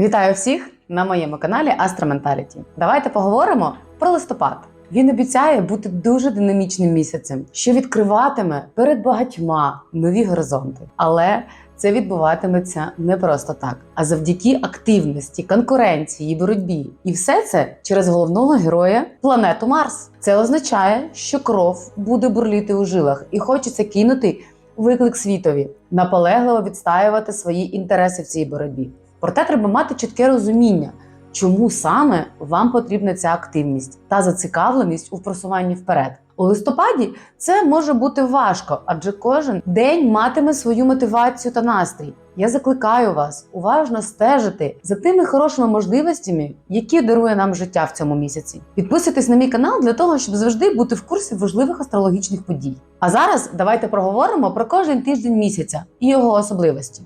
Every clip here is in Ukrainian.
Вітаю всіх на моєму каналі Mentality. Давайте поговоримо про листопад. Він обіцяє бути дуже динамічним місяцем, що відкриватиме перед багатьма нові горизонти. Але це відбуватиметься не просто так, а завдяки активності, конкуренції боротьбі. І все це через головного героя планету Марс. Це означає, що кров буде бурліти у жилах, і хочеться кинути виклик світові, наполегливо відстаювати свої інтереси в цій боротьбі. Проте треба мати чітке розуміння, чому саме вам потрібна ця активність та зацікавленість у просуванні вперед. У листопаді це може бути важко, адже кожен день матиме свою мотивацію та настрій. Я закликаю вас уважно стежити за тими хорошими можливостями, які дарує нам життя в цьому місяці. Підписуйтесь на мій канал для того, щоб завжди бути в курсі важливих астрологічних подій. А зараз давайте проговоримо про кожен тиждень місяця і його особливості.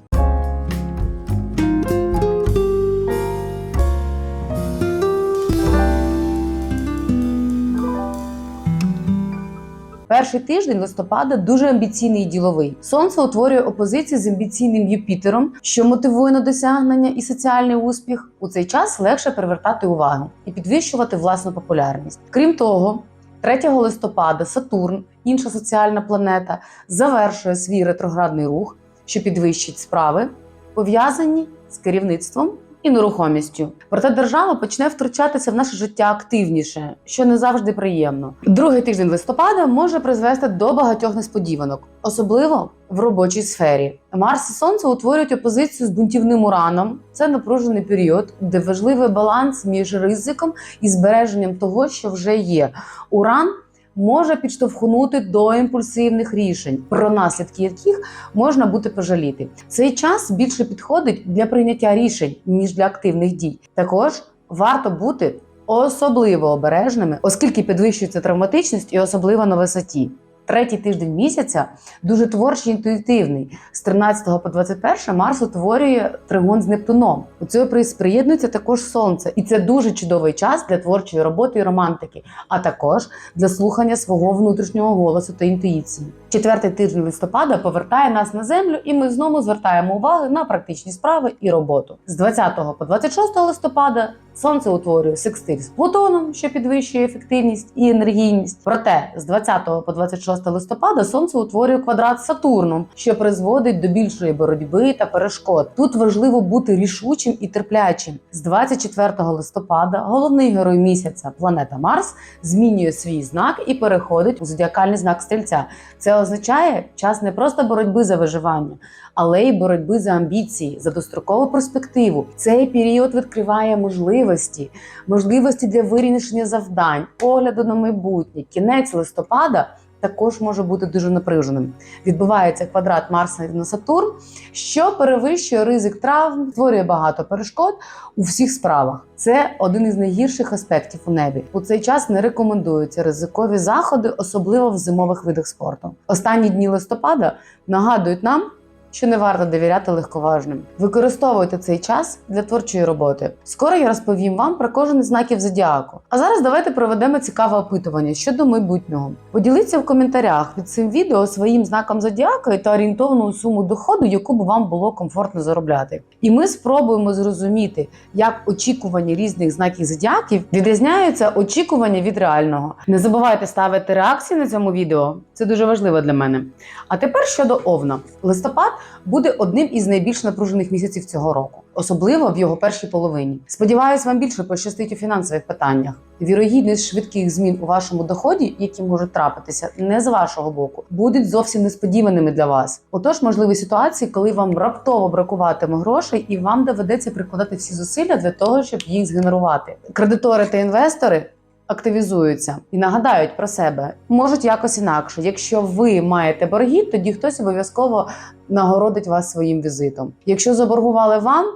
Перший тиждень листопада дуже амбіційний і діловий. Сонце утворює опозиції з амбіційним Юпітером, що мотивує на досягнення і соціальний успіх. У цей час легше привертати увагу і підвищувати власну популярність. Крім того, 3 листопада Сатурн, інша соціальна планета, завершує свій ретроградний рух, що підвищить справи, пов'язані з керівництвом і нерухомістю. Проте держава почне втручатися в наше життя активніше, що не завжди приємно. Другий тиждень листопада може призвести до багатьох несподіванок, особливо в робочій сфері. Марс і Сонце утворюють опозицію з бунтівним ураном. Це напружений період, де важливий баланс між ризиком і збереженням того, що вже є. Уран може підштовхнути до імпульсивних рішень, про наслідки яких можна буде пожаліти. Цей час більше підходить для прийняття рішень ніж для активних дій. Також варто бути особливо обережними, оскільки підвищується травматичність і особливо на висоті. Третій тиждень місяця дуже творчий інтуїтивний. З 13 по 21 Марс утворює тригон з Нептуном. У цього приєднується також сонце, і це дуже чудовий час для творчої роботи і романтики, а також для слухання свого внутрішнього голосу та інтуїції. Четвертий тиждень листопада повертає нас на землю, і ми знову звертаємо увагу на практичні справи і роботу. З 20 по 26 листопада сонце утворює секстиль з Плутоном, що підвищує ефективність і енергійність. Проте з 20 по 26 листопада сонце утворює квадрат з Сатурном, що призводить до більшої боротьби та перешкод. Тут важливо бути рішучим і терплячим. З 24 листопада головний герой місяця, планета Марс, змінює свій знак і переходить у зодіакальний знак стрільця. Це означає час не просто боротьби за виживання, але й боротьби за амбіції, за дострокову перспективу. Цей період відкриває можливості, можливості для вирішення завдань, погляду на майбутнє. Кінець листопада. Також може бути дуже напруженим. Відбувається квадрат Марса на Сатурн, що перевищує ризик травм, створює багато перешкод у всіх справах. Це один із найгірших аспектів у небі. У цей час не рекомендуються ризикові заходи, особливо в зимових видах спорту. Останні дні листопада нагадують нам. Що не варто довіряти легковажним. Використовуйте цей час для творчої роботи. Скоро я розповім вам про кожен із знаків зодіаку. А зараз давайте проведемо цікаве опитування щодо майбутнього. Поділіться в коментарях під цим відео своїм знаком зодіака та орієнтовну суму доходу, яку б вам було комфортно заробляти. І ми спробуємо зрозуміти, як очікування різних знаків зодіаків відрізняються очікування від реального. Не забувайте ставити реакції на цьому відео. Це дуже важливо для мене. А тепер щодо Овна. Листопад буде одним із найбільш напружених місяців цього року, особливо в його першій половині. Сподіваюсь, вам більше пощастить у фінансових питаннях. Вірогідність швидких змін у вашому доході, які можуть трапитися не з вашого боку, будуть зовсім несподіваними для вас. Отож, можливі ситуації, коли вам раптово бракуватиме грошей, і вам доведеться прикладати всі зусилля для того, щоб їх згенерувати. Кредитори та інвестори активізуються і нагадають про себе, можуть якось інакше. Якщо ви маєте борги, тоді хтось обов'язково нагородить вас своїм візитом. Якщо заборгували вам,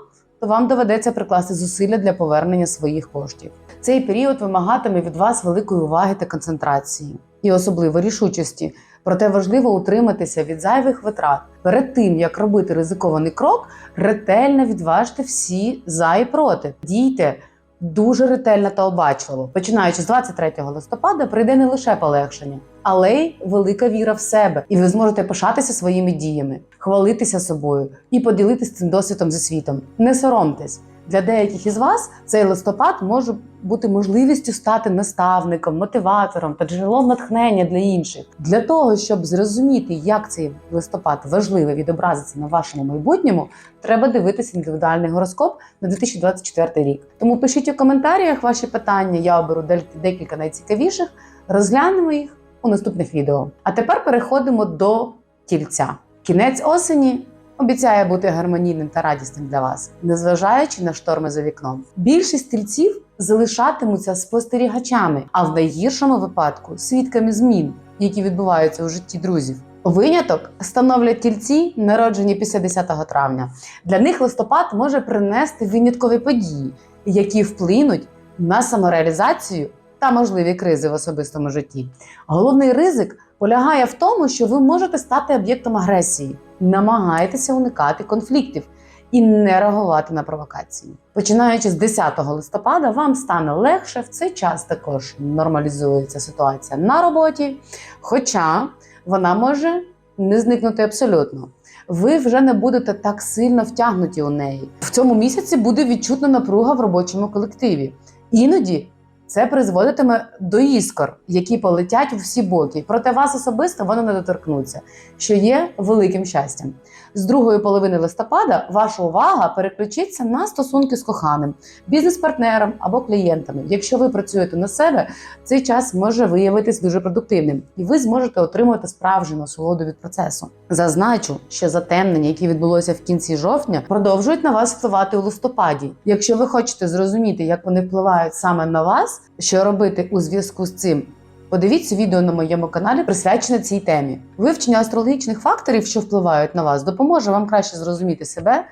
то вам доведеться прикласти зусилля для повернення своїх коштів. Цей період вимагатиме від вас великої уваги та концентрації і особливо рішучості. Проте важливо утриматися від зайвих витрат. Перед тим як робити ризикований крок, ретельно відважте всі за і проти. Дійте дуже ретельно та обачливо. Починаючи з 23 листопада, прийде не лише полегшення, але й велика віра в себе, і ви зможете пишатися своїми діями, хвалитися собою і поділитися цим досвідом зі світом. Не соромтесь. Для деяких із вас цей листопад може бути можливістю стати наставником, мотиватором та джерелом натхнення для інших. Для того, щоб зрозуміти, як цей листопад важливо відобразиться на вашому майбутньому, треба дивитися індивідуальний гороскоп на 2024 рік. Тому пишіть у коментарях ваші питання. Я оберу декілька найцікавіших, розглянемо їх у наступних відео. А тепер переходимо до тільця. Кінець осені обіцяє бути гармонійним та радісним для вас, незважаючи на шторми за вікном. Більшість тільців залишатимуться спостерігачами, а в найгіршому випадку свідками змін, які відбуваються у житті друзів. Виняток становлять тільці, народжені після 10 травня. Для них листопад може принести виняткові події, які вплинуть на самореалізацію та можливі кризи в особистому житті. Головний ризик полягає в тому, що ви можете стати об'єктом агресії, намагайтеся уникати конфліктів і не реагувати на провокації. Починаючи з 10 листопада, вам стане легше. В цей час також нормалізується ситуація на роботі, хоча вона може не зникнути абсолютно. Ви вже не будете так сильно втягнуті у неї. В цьому місяці буде відчутна напруга в робочому колективі. Іноді це призводитиме до іскор, які полетять у всі боки. Проте вас особисто вони не доторкнуться, що є великим щастям. З другої половини листопада ваша увага переключиться на стосунки з коханим, бізнес-партнером або клієнтами. Якщо ви працюєте на себе, цей час може виявитись дуже продуктивним, і ви зможете отримати справжню насолоду від процесу. Зазначу, що затемнення, яке відбулося в кінці жовтня, продовжують на вас впливати у листопаді. Якщо ви хочете зрозуміти, як вони впливають саме на вас, що робити у зв'язку з цим. Подивіться відео на моєму каналі, присвячене цій темі. Вивчення астрологічних факторів, що впливають на вас, допоможе вам краще зрозуміти себе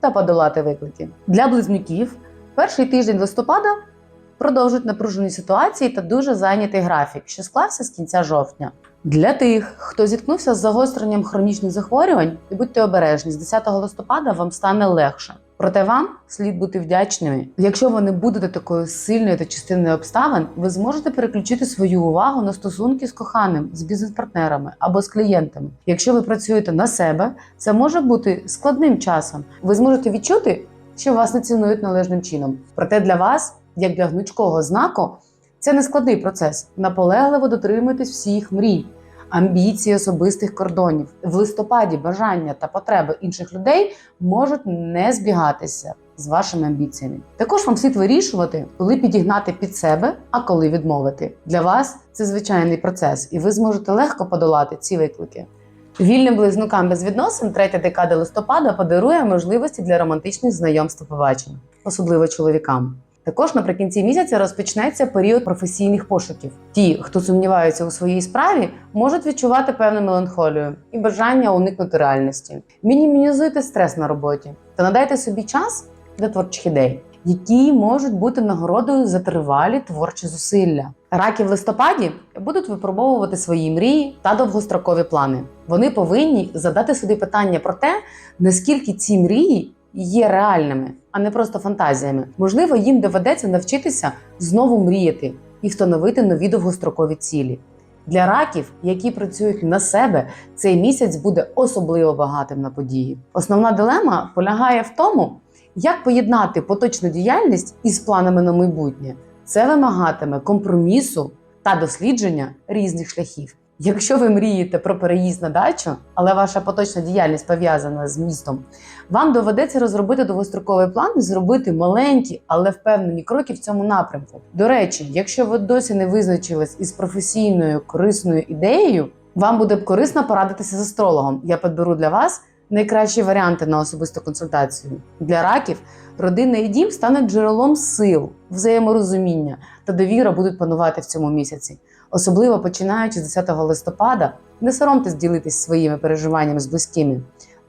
та подолати виклики. Для близнюків перший тиждень листопада продовжують напружені ситуації та дуже зайнятий графік, що склався з кінця жовтня. Для тих, хто зіткнувся з загостренням хронічних захворювань, і будьте обережні, з 10 листопада вам стане легше. Проте вам слід бути вдячними. Якщо ви не будете такою сильною та частиною обставин, ви зможете переключити свою увагу на стосунки з коханим, з бізнес-партнерами або з клієнтами. Якщо ви працюєте на себе, це може бути складним часом. Ви зможете відчути, що вас не цінують належним чином. Проте для вас, як для гнучкого знаку, це не складний процес. Наполегливо дотримуйтесь всіх мрій. Амбіції особистих кордонів в листопаді бажання та потреби інших людей можуть не збігатися з вашими амбіціями. Також вам слід вирішувати, коли підігнати під себе, а коли відмовити. Для вас це звичайний процес, і ви зможете легко подолати ці виклики. Вільним близнюкам без відносин третя декада листопада подарує можливості для романтичних знайомств побачень, особливо чоловікам. Також наприкінці місяця розпочнеться період професійних пошуків. Ті, хто сумнівається у своїй справі, можуть відчувати певну меланхолію і бажання уникнути реальності. Мінімізуйте стрес на роботі та надайте собі час для творчих ідей, які можуть бути нагородою за тривалі творчі зусилля. Раки в листопаді будуть випробовувати свої мрії та довгострокові плани. Вони повинні задати собі питання про те, наскільки ці мрії є реальними, а не просто фантазіями. Можливо, їм доведеться навчитися знову мріяти і встановити нові довгострокові цілі. Для раків, які працюють на себе, цей місяць буде особливо багатим на події. Основна дилема полягає в тому, як поєднати поточну діяльність із планами на майбутнє. Це вимагатиме компромісу та дослідження різних шляхів. Якщо ви мрієте про переїзд на дачу, але ваша поточна діяльність пов'язана з містом, вам доведеться розробити довгостроковий план і зробити маленькі, але впевнені кроки в цьому напрямку. До речі, якщо ви досі не визначились із професійною корисною ідеєю, вам буде б корисно порадитися з астрологом. Я підберу для вас найкращі варіанти на особисту консультацію. Для раків родина і дім стануть джерелом сил, взаєморозуміння та довіра будуть панувати в цьому місяці. Особливо починаючи з 10 листопада, не соромтесь ділитись своїми переживаннями з близькими.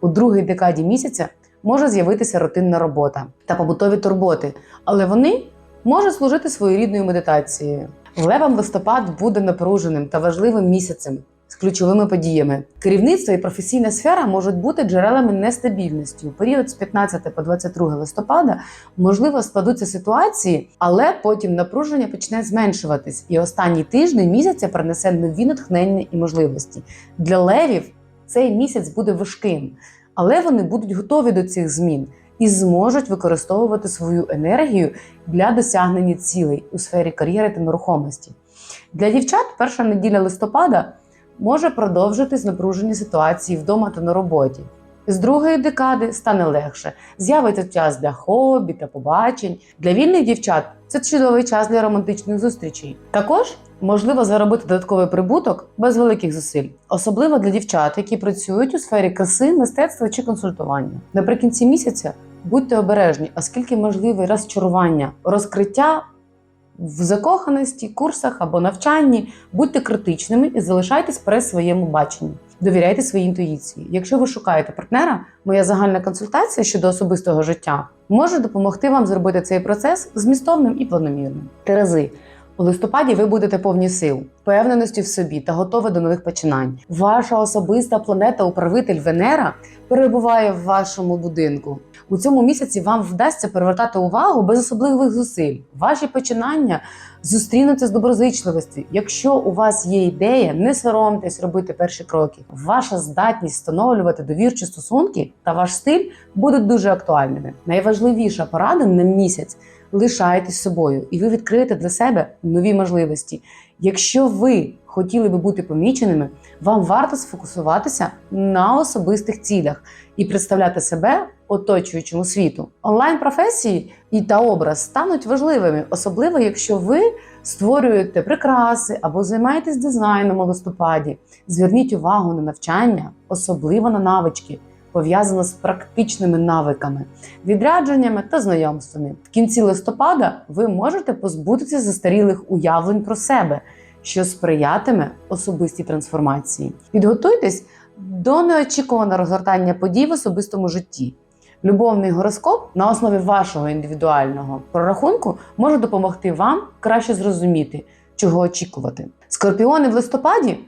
У другій декаді місяця може з'явитися рутинна робота та побутові турботи, але вони можуть служити своєрідною медитацією. Левам листопад буде напруженим та важливим місяцем з ключовими подіями. Керівництво і професійна сфера можуть бути джерелами нестабільності. У період з 15 по 22 листопада можливо складуться ситуації, але потім напруження почне зменшуватись, і останній тиждень місяця принесе нові натхнення і можливості. Для левів цей місяць буде важким, але вони будуть готові до цих змін і зможуть використовувати свою енергію для досягнення цілей у сфері кар'єри та нерухомості. Для дівчат перша неділя листопада може продовжити з напружені ситуації вдома та на роботі. З другої декади стане легше. З'явиться час для хобі та побачень. Для вільних дівчат це чудовий час для романтичних зустрічей. Також можливо заробити додатковий прибуток без великих зусиль, особливо для дівчат, які працюють у сфері краси, мистецтва чи консультування. Наприкінці місяця будьте обережні, оскільки можливе розчарування, розкриття в закоханості, курсах або навчанні. Будьте критичними і залишайтесь при своєму баченні. Довіряйте своїй інтуїції. Якщо ви шукаєте партнера, моя загальна консультація щодо особистого життя може допомогти вам зробити цей процес змістовним і планомірним. Терези. У листопаді ви будете повні сил, впевненості в собі та готові до нових починань. Ваша особиста планета-управитель Венера перебуває в вашому будинку. У цьому місяці вам вдасться привертати увагу без особливих зусиль. Ваші починання зустрінуться з доброзичливістю. Якщо у вас є ідея, не соромтесь робити перші кроки. Ваша здатність встановлювати довірчі стосунки та ваш стиль будуть дуже актуальними. Найважливіша порада на місяць лишайтесь собою, і ви відкриєте для себе нові можливості. Якщо ви хотіли би бути поміченими, вам варто сфокусуватися на особистих цілях і представляти себе оточуючому світу. Онлайн-професії і та образ стануть важливими, особливо якщо ви створюєте прикраси або займаєтесь дизайном у листопаді. Зверніть увагу на навчання, особливо на навички, пов'язане з практичними навиками, відрядженнями та знайомствами. В кінці листопада ви можете позбутися застарілих уявлень про себе, що сприятиме особистій трансформації. Підготуйтесь до неочікуваного розгортання подій в особистому житті. Любовний гороскоп на основі вашого індивідуального прорахунку може допомогти вам краще зрозуміти, чого очікувати. Скорпіони в листопаді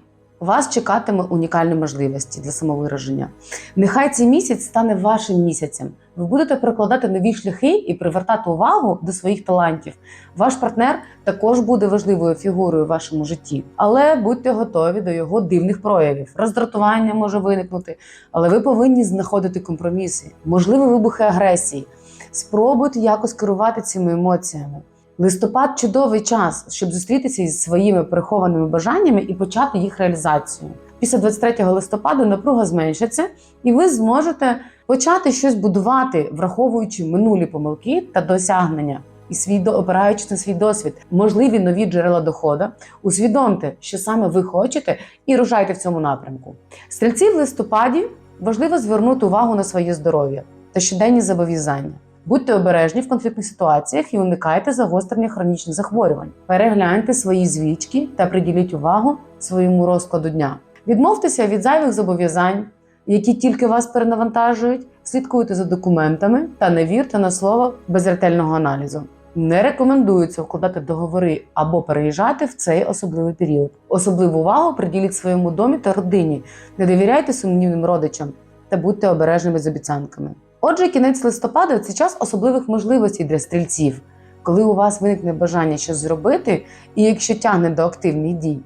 вас чекатиме унікальні можливості для самовираження. Нехай цей місяць стане вашим місяцем. Ви будете прикладати нові шляхи і привертати увагу до своїх талантів. Ваш партнер також буде важливою фігурою в вашому житті, але будьте готові до його дивних проявів. Роздратування може виникнути, але ви повинні знаходити компроміси, можливі вибухи агресії. Спробуйте якось керувати цими емоціями. Листопад чудовий час, щоб зустрітися із своїми прихованими бажаннями і почати їх реалізацію. Після 23 листопада напруга зменшиться, і ви зможете почати щось будувати, враховуючи минулі помилки та досягнення. І свій опираючись на свій досвід, можливі нові джерела доходу, усвідомте, що саме ви хочете, і рушайте в цьому напрямку. Стрільці в листопаді важливо звернути увагу на своє здоров'я та щоденні зобов'язання. Будьте обережні в конфліктних ситуаціях і уникайте загострення хронічних захворювань. Перегляньте свої звички та приділіть увагу своєму розкладу дня. Відмовтеся від зайвих зобов'язань, які тільки вас перенавантажують. Слідкуйте за документами та не вірте на слово без ретельного аналізу. Не рекомендується вкладати договори або переїжджати в цей особливий період. Особливу увагу приділіть своєму домі та родині. Не довіряйте сумнівним родичам та будьте обережними з обіцянками. Отже, кінець листопада це час особливих можливостей для стрільців, коли у вас виникне бажання щось зробити, і якщо тягне до активних дій.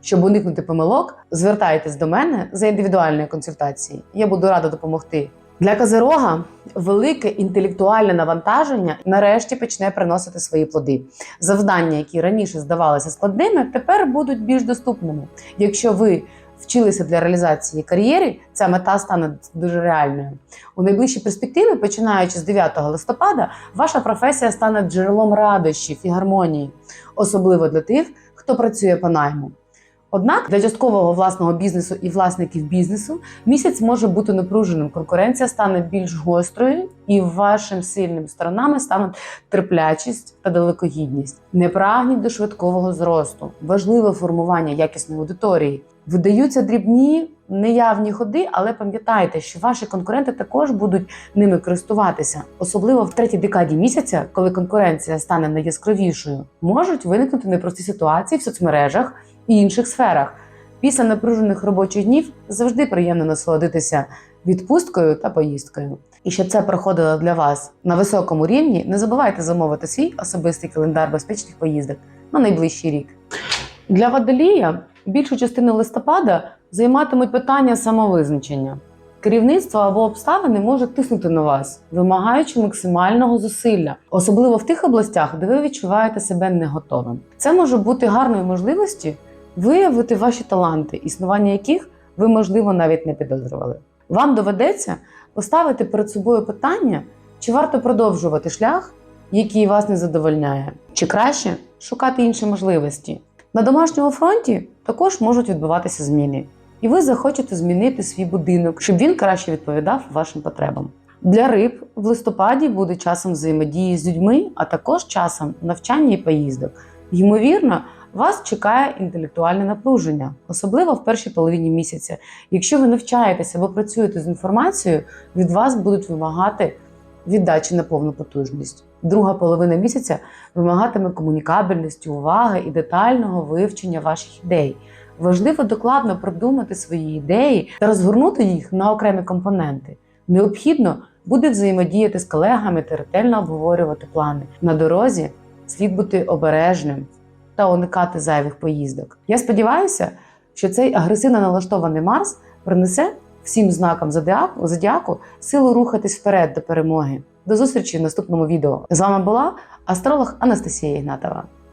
Щоб уникнути помилок, звертайтесь до мене за індивідуальною консультацією. Я буду рада допомогти. Для Козирога велике інтелектуальне навантаження нарешті почне приносити свої плоди. Завдання, які раніше здавалися складними, тепер будуть більш доступними. Якщо ви вчилися для реалізації кар'єри, ця мета стане дуже реальною. У найближчій перспективі, починаючи з 9 листопада, ваша професія стане джерелом радощів і гармонії, особливо для тих, хто працює по найму. Однак для часткового власного бізнесу і власників бізнесу місяць може бути напруженим. Конкуренція стане більш гострою, і вашим сильними сторонами стануть терплячість та далекогідність. Не прагніть до швидкого зросту. Важливе формування якісної аудиторії. Видаються дрібні неявні ходи, але пам'ятайте, що ваші конкуренти також будуть ними користуватися, особливо в третій декаді місяця, коли конкуренція стане найяскравішою, можуть виникнути непрості ситуації в соцмережах інших сферах. Після напружених робочих днів завжди приємно насолодитися відпусткою та поїздкою. І щоб це проходило для вас на високому рівні, не забувайте замовити свій особистий календар безпечних поїздок на найближчий рік. Для водолія більшу частину листопада займатимуть питання самовизначення. Керівництво або обставини можуть тиснути на вас, вимагаючи максимального зусилля, особливо в тих областях, де ви відчуваєте себе не готовим. Це може бути гарною можливістю виявити ваші таланти, існування яких ви, можливо, навіть не підозрювали. Вам доведеться поставити перед собою питання, чи варто продовжувати шлях, який вас не задовольняє, чи краще шукати інші можливості. На домашньому фронті також можуть відбуватися зміни, і ви захочете змінити свій будинок, щоб він краще відповідав вашим потребам. Для риб в листопаді буде часом взаємодії з людьми, а також часом навчання і поїздок. Ймовірно, вас чекає інтелектуальне напруження, особливо в першій половині місяця. Якщо ви навчаєтеся або працюєте з інформацією, від вас будуть вимагати віддачі на повну потужність. Друга половина місяця вимагатиме комунікабельності, уваги і детального вивчення ваших ідей. Важливо докладно продумати свої ідеї та розгорнути їх на окремі компоненти. Необхідно буде взаємодіяти з колегами та ретельно обговорювати плани. На дорозі слід бути обережним та уникати зайвих поїздок. Я сподіваюся, що цей агресивно налаштований Марс принесе всім знакам зодіаку, зодіаку силу рухатись вперед до перемоги. До зустрічі в наступному відео. З вами була астролог Анастасія Ігнатова.